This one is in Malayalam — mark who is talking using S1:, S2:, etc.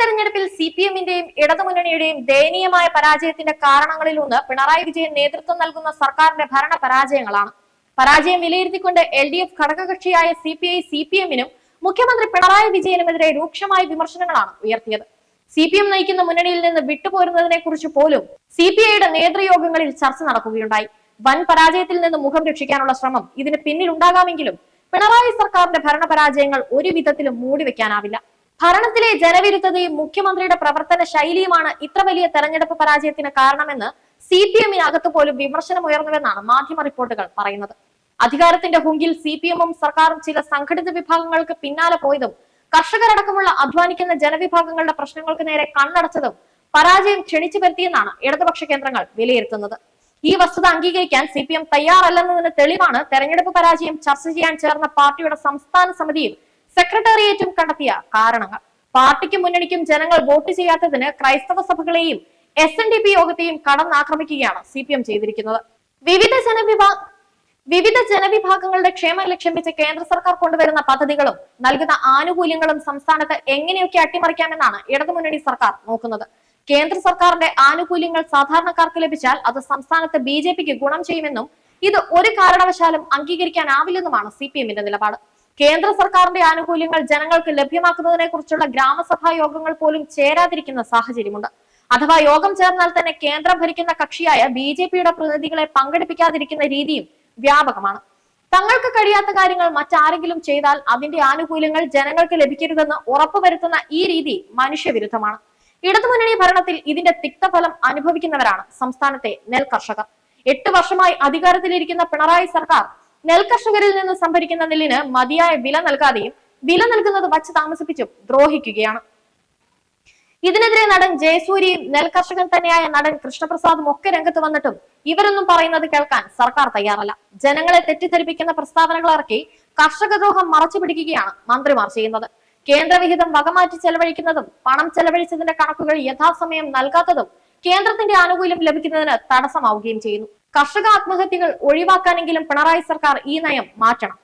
S1: തെരഞ്ഞെടുപ്പിൽ സി പി എമ്മിന്റെയും ഇടതുമുന്നണിയുടെയും ദയനീയമായ പരാജയത്തിന്റെ കാരണങ്ങളിൽ ഒന്ന് പിണറായി വിജയൻ നേതൃത്വം നൽകുന്ന സർക്കാരിന്റെ ഭരണ പരാജയങ്ങളാണ്. പരാജയം വിലയിരുത്തിക്കൊണ്ട് L D F ഘടകകക്ഷിയായ C P I C P എമ്മിനും മുഖ്യമന്ത്രി പിണറായി വിജയനുമെതിരെ രൂക്ഷമായ വിമർശനങ്ങളാണ് ഉയർത്തിയത്. സി പി എം നയിക്കുന്ന മുന്നണിയിൽ നിന്ന് വിട്ടുപോരുന്നതിനെ കുറിച്ച് പോലും സി പി ഐയുടെ നേതൃയോഗങ്ങളിൽ ചർച്ച നടക്കുകയുണ്ടായി. വൻ പരാജയത്തിൽ നിന്ന് മുഖം രക്ഷിക്കാനുള്ള ശ്രമം ഇതിന് പിന്നിലുണ്ടാകാമെങ്കിലും പിണറായി സർക്കാരിന്റെ ഭരണപരാജയങ്ങൾ ഒരു വിധത്തിലും മൂടിവെക്കാനാവില്ല. ഭരണത്തിലെ ജനവിരുദ്ധതയും മുഖ്യമന്ത്രിയുടെ പ്രവർത്തന ശൈലിയുമാണ് ഇത്ര വലിയ തെരഞ്ഞെടുപ്പ് പരാജയത്തിന് കാരണമെന്ന് സി പി എമ്മിനകത്ത് പോലും വിമർശനമുയർന്നുവെന്നാണ് മാധ്യമ റിപ്പോർട്ടുകൾ പറയുന്നത്. അധികാരത്തിന്റെ ഹുങ്കിൽ സി പി എമ്മും സർക്കാരും ചില സംഘടിത വിഭാഗങ്ങൾക്ക് പിന്നാലെ പോയതും കർഷകരടക്കമുള്ള അധ്വാനിക്കുന്ന ജനവിഭാഗങ്ങളുടെ പ്രശ്നങ്ങൾക്ക് നേരെ കണ്ണടച്ചതും പരാജയം ക്ഷണിച്ചു വരുത്തിയെന്നാണ് ഇടതുപക്ഷ കേന്ദ്രങ്ങൾ വിലയിരുത്തുന്നത്. ഈ വസ്തുത അംഗീകരിക്കാൻ സി പി എം തയ്യാറല്ലെന്നതിന് തെളിവാണ് തെരഞ്ഞെടുപ്പ് പരാജയം ചർച്ച ചെയ്യാൻ ചേർന്ന പാർട്ടിയുടെ സംസ്ഥാന സമിതിയും സെക്രട്ടേറിയറ്റും കണ്ടെത്തിയ കാരണങ്ങൾ. പാർട്ടിക്കും മുന്നണിക്കും ജനങ്ങൾ വോട്ട് ചെയ്യാത്തതിന് ക്രൈസ്തവ സഭകളെയും എസ് എൻ ഡി പി യോഗത്തെയും കടന്നാക്രമിക്കുകയാണ് സി പി എം ചെയ്തിരിക്കുന്നത്. വിവിധ ജനവിഭാഗ വിവിധ ജനവിഭാഗങ്ങളുടെ ക്ഷേമം ലക്ഷ്യം വെച്ച് കേന്ദ്ര സർക്കാർ കൊണ്ടുവരുന്ന പദ്ധതികളും നൽകുന്ന ആനുകൂല്യങ്ങളും സംസ്ഥാനത്ത് എങ്ങനെയൊക്കെ അട്ടിമറിക്കാമെന്നാണ് ഇടതുമുന്നണി സർക്കാർ നോക്കുന്നത്. കേന്ദ്ര സർക്കാരിന്റെ ആനുകൂല്യങ്ങൾ സാധാരണക്കാർക്ക് ലഭിച്ചാൽ അത് സംസ്ഥാനത്ത് ബി ഗുണം ചെയ്യുമെന്നും ഇത് ഒരു കാരണവശാലും അംഗീകരിക്കാനാവില്ലെന്നുമാണ് സി പി എമ്മിന്റെ നിലപാട്. കേന്ദ്ര സർക്കാരിന്റെ ആനുകൂല്യങ്ങൾ ജനങ്ങൾക്ക് ലഭ്യമാക്കുന്നതിനെ കുറിച്ചുള്ള ഗ്രാമസഭാ യോഗങ്ങൾ പോലും ചേരാതിരിക്കുന്ന സാഹചര്യമുണ്ട്. അഥവാ യോഗം ചേർന്നാൽ തന്നെ കേന്ദ്രം ഭരിക്കുന്ന കക്ഷിയായ ബി ജെ പിയുടെ പ്രതിനിധികളെ പങ്കെടുപ്പിക്കാതിരിക്കുന്ന രീതിയും വ്യാപകമാണ്. തങ്ങൾക്ക് കഴിയാത്ത കാര്യങ്ങൾ മറ്റാരെങ്കിലും ചെയ്താൽ അതിന്റെ ആനുകൂല്യങ്ങൾ ജനങ്ങൾക്ക് ലഭിക്കരുതെന്ന് ഉറപ്പുവരുത്തുന്ന ഈ രീതി മനുഷ്യവിരുദ്ധമാണ്. ഇടതുമുന്നണി ഭരണത്തിൽ ഇതിന്റെ തിക്തഫലം അനുഭവിക്കുന്നവരാണ് സംസ്ഥാനത്തെ നെൽ കർഷകർ എട്ട് വർഷമായി അധികാരത്തിലിരിക്കുന്ന പിണറായി സർക്കാർ നെൽ കർഷകരിൽ നിന്ന് സംഭരിക്കുന്ന നെല്ലിന് മതിയായ വില നൽകാതെയും വില നൽകുന്നത് വച്ച് താമസിപ്പിച്ചും ദ്രോഹിക്കുകയാണ്. ഇതിനെതിരെ നടൻ ജയസൂരിയും നെൽകർഷകൻ തന്നെയായ നടൻ കൃഷ്ണപ്രസാദും ഒക്കെ രംഗത്ത് വന്നിട്ടും ഇവരൊന്നും പറയുന്നത് കേൾക്കാൻ സർക്കാർ തയ്യാറല്ല. ജനങ്ങളെ തെറ്റിദ്ധരിപ്പിക്കുന്ന പ്രസ്താവനകൾ ഇറക്കി കർഷകദ്രോഹം മറച്ചു പിടിക്കുകയാണ് മന്ത്രിമാർ ചെയ്യുന്നത്. കേന്ദ്രവിഹിതം വകമാറ്റി ചെലവഴിക്കുന്നതും പണം ചെലവഴിച്ചതിന്റെ കണക്കുകൾ യഥാസമയം നൽകാത്തതും കേന്ദ്രത്തിന്റെ ആനുകൂല്യം ലഭിക്കുന്നതിന് തടസ്സമാവുകയും ചെയ്യുന്നു. കർഷക ആത്മഹത്യകൾ ഒഴിവാക്കാനെങ്കിലും പിണറായി സർക്കാർ ഈ നയം മാറ്റണം.